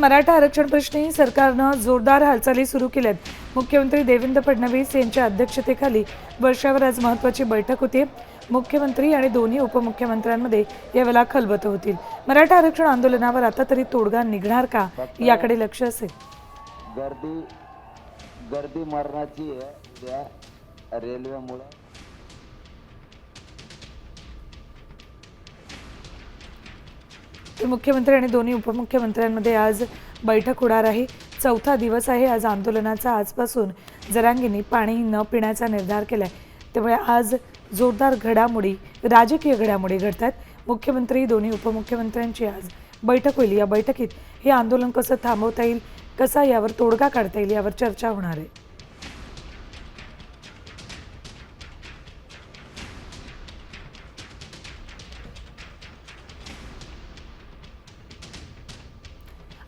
मराठा आरक्षण प्रश्नी सरकारनं जोरदार हालचाली सुरू केल्यात. मुख्यमंत्री देवेंद्र फडणवीस यांच्या अध्यक्षतेखाली वर्षावर आज महत्त्वाची बैठक होती. मुख्यमंत्री आणि दोन्ही उपमुख्यमंत्र्यांमध्ये यावेळेला खलबतं होतील. मराठा आरक्षण आंदोलनावर आता तरी तोडगा निघणार का? याकडे लक्ष असेल. गर्दी गर्दी मरणाची रेल्वेमुळं तर मुख्यमंत्री आणि दोन्ही उपमुख्यमंत्र्यांमध्ये आज बैठक होणार आहे. चौथा दिवस आहे आज आंदोलनाचा. आजपासून जरांगींनी पाणी न पिण्याचा निर्धार केला आहे त्यामुळे आज जोरदार घडामोडी राजकीय घडामोडी घडत आहेत मुख्यमंत्री दोन्ही उपमुख्यमंत्र्यांची आज बैठक होईल. या बैठकीत हे आंदोलन कसं थांबवता येईल कसा यावर तोडगा काढता येईल यावर चर्चा होणार आहे.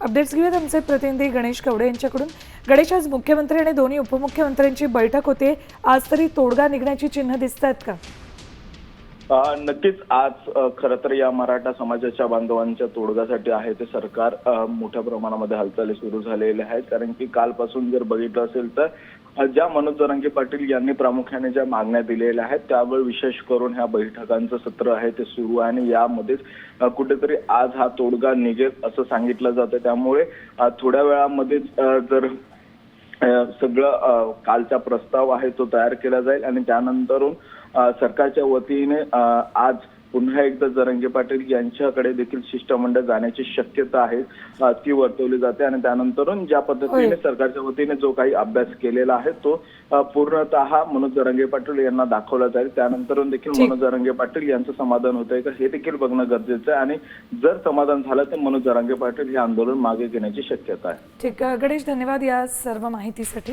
अपडेट्स घेऊयात आमचे प्रतिनिधी गणेश कवडे यांच्याकडून. गणेश आज मुख्यमंत्री आणि दोन्ही उपमुख्यमंत्र्यांची बैठक होते. आज तरी तोडगा निघण्याची चिन्ह दिसत आहेत का? नक्कीच आज खरं तर या मराठा समाजाच्या बांधवांच्या तोडगासाठी आहे ते सरकार मोठ्या प्रमाणामध्ये हालचाली सुरू झालेल्या आहेत. कारण की कालपासून जर बघितलं असेल तर ज्या मनोज जरांगे पाटील यांनी प्रामुख्याने ज्या मागण्या दिलेल्या आहेत त्यावर विशेष करून ह्या बैठकांचं सत्र आहे ते सुरू आहे आणि यामध्येच कुठेतरी आज हा तोडगा निघेल असं सांगितलं जातं. त्यामुळे थोड्या वेळामध्येच जर सगळं कालचा प्रस्ताव आहे तो तयार केला जाईल आणि त्यानंतरून सरकारच्या वतीने आज पुन्हा एकदा जरंगे पाटील यांच्याकडे देखील शिष्टमंडळ जाण्याची शक्यता आहे ती वर्तवली जाते आणि त्यानंतरून ज्या पद्धतीने. सरकारच्या वतीने जो काही अभ्यास केलेला आहे तो पूर्णतः मनोज जरंगे पाटील यांना दाखवला जाईल त्यानंतरून देखील. मनोज जरंगे पाटील यांचं समाधान होतंय का हे देखील बघणं गरजेचं आहे आणि जर समाधान झालं तर मनोज जरांगे पाटील हे आंदोलन मागे घेण्याची शक्यता आहे ठीक आहे. गणेश धन्यवाद या सर्व माहितीसाठी